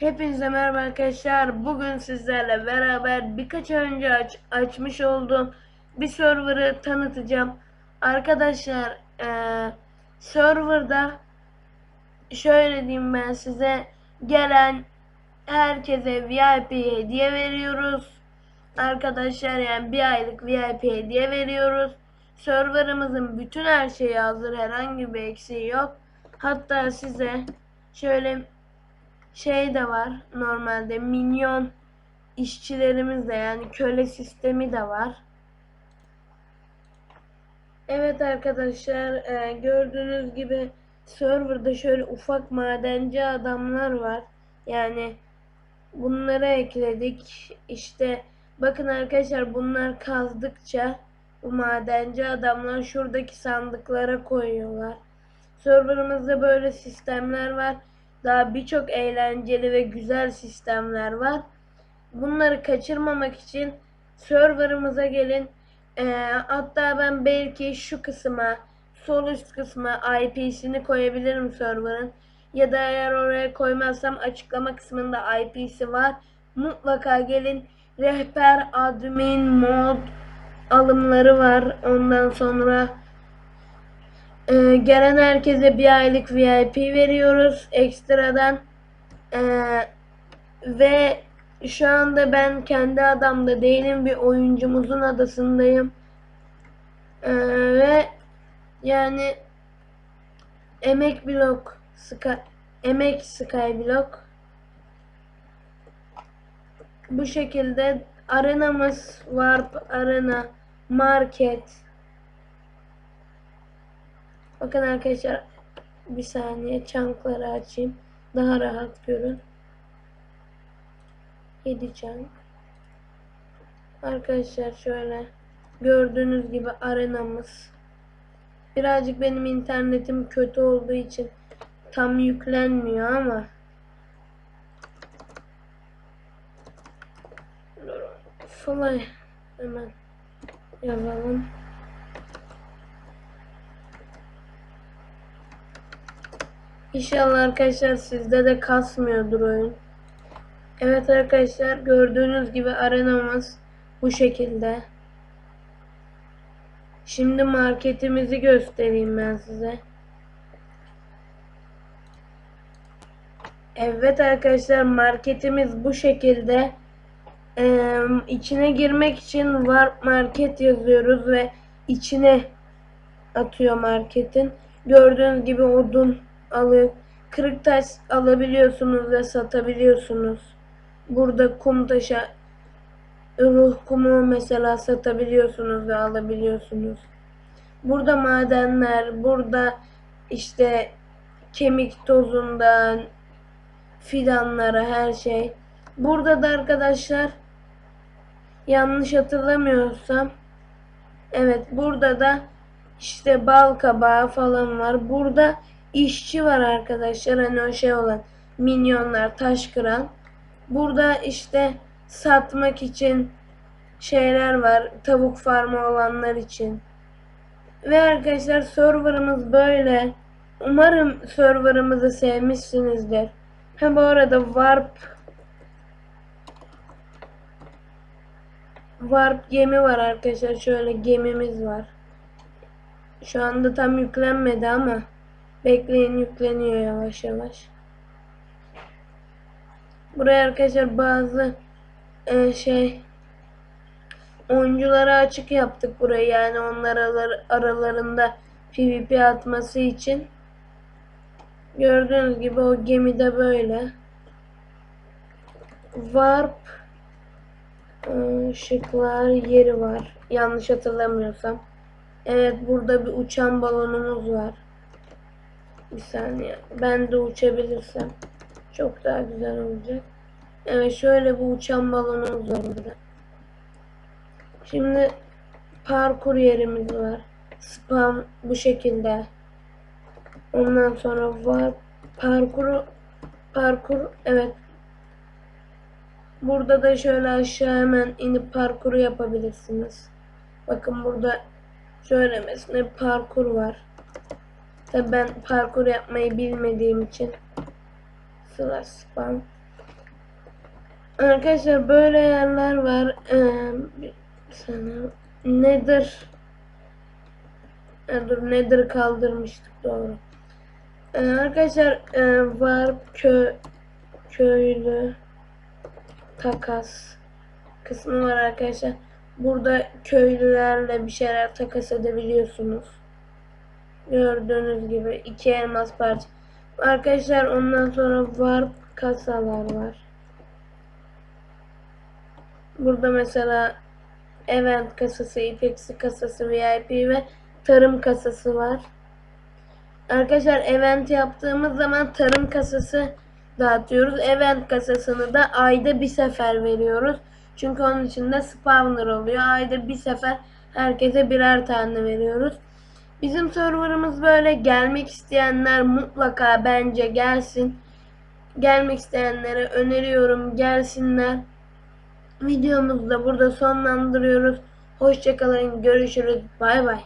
Hepinize merhaba arkadaşlar. Bugün sizlerle beraber birkaç önce aç, açmış olduğum bir server'ı tanıtacağım. Arkadaşlar eee server'da şöyle diyeyim ben size gelen herkese VIP hediye veriyoruz. Arkadaşlar yani bir aylık VIP hediye veriyoruz. Server'ımızın bütün her şeyi hazır. Herhangi bir eksiği yok. Hatta size şöyle şey de var normalde minyon işçilerimiz de yani köle sistemi de var. Evet arkadaşlar e, gördüğünüz gibi serverda şöyle ufak madenci adamlar var. Yani bunları ekledik. İşte bakın arkadaşlar bunlar kazdıkça bu madenci adamlar şuradaki sandıklara koyuyorlar. Serverımızda böyle sistemler var. Daha birçok eğlenceli ve güzel sistemler var. Bunları kaçırmamak için serverımıza gelin. Ee, hatta ben belki şu kısma, sol üst kısma IP'sini koyabilirim server'ın. Ya da eğer oraya koymazsam açıklama kısmında IP'si var. Mutlaka gelin. Rehber, admin, mod alımları var. Ondan sonra ee, gelen herkese bir aylık VIP veriyoruz ekstradan. Ee, ve şu anda ben kendi adamda değilim bir oyuncumuzun adasındayım. Ee, ve yani emek blok Sky, emek skyblock bu şekilde arenamız warp arena market Bakın arkadaşlar bir saniye çankları açayım. Daha rahat görün. 7 çank. Arkadaşlar şöyle gördüğünüz gibi arenamız. Birazcık benim internetim kötü olduğu için tam yüklenmiyor ama Fly hemen yazalım. İnşallah arkadaşlar sizde de kasmıyordur oyun. Evet arkadaşlar gördüğünüz gibi arenamız bu şekilde. Şimdi marketimizi göstereyim ben size. Evet arkadaşlar marketimiz bu şekilde. Ee, içine girmek için warp market yazıyoruz ve içine atıyor marketin. Gördüğünüz gibi odun alıp kırık taş alabiliyorsunuz ve satabiliyorsunuz. Burada kum taşı ruh kumu mesela satabiliyorsunuz ve alabiliyorsunuz. Burada madenler, burada işte kemik tozundan fidanlara her şey. Burada da arkadaşlar yanlış hatırlamıyorsam evet burada da işte bal kabağı falan var. Burada işçi var arkadaşlar. Hani o şey olan minyonlar taş kıran. Burada işte satmak için şeyler var. Tavuk farmı olanlar için. Ve arkadaşlar serverımız böyle. Umarım serverımızı sevmişsinizdir. Ha bu arada warp warp gemi var arkadaşlar. Şöyle gemimiz var. Şu anda tam yüklenmedi ama Bekleyin yükleniyor yavaş yavaş. Buraya arkadaşlar bazı e, şey oyunculara açık yaptık burayı yani onlar aralarında PvP atması için. Gördüğünüz gibi o gemide böyle. Warp ışıklar yeri var. Yanlış hatırlamıyorsam. Evet burada bir uçan balonumuz var. Bir saniye. Ben de uçabilirsem çok daha güzel olacak. Evet şöyle bu uçan balonumuz var burada. Şimdi parkur yerimiz var. Spam bu şekilde. Ondan sonra var parkuru parkur evet. Burada da şöyle aşağı hemen inip parkuru yapabilirsiniz. Bakın burada şöyle mesela parkur var. Tabi ben parkur yapmayı bilmediğim için slash spam. Arkadaşlar böyle yerler var. Ee. Nedir? Dur nedir kaldırmıştık doğru. Ee, arkadaşlar e, var kö köylü takas kısmı var arkadaşlar. Burada köylülerle bir şeyler takas edebiliyorsunuz. Gördüğünüz gibi iki elmas parça. Arkadaşlar ondan sonra var kasalar var. Burada mesela event kasası, ipeksi kasası, VIP ve tarım kasası var. Arkadaşlar event yaptığımız zaman tarım kasası dağıtıyoruz. Event kasasını da ayda bir sefer veriyoruz. Çünkü onun içinde spawner oluyor. Ayda bir sefer herkese birer tane veriyoruz. Bizim serverımız böyle gelmek isteyenler mutlaka bence gelsin. Gelmek isteyenlere öneriyorum gelsinler. Videomuzu da burada sonlandırıyoruz. Hoşçakalın. Görüşürüz. Bay bay.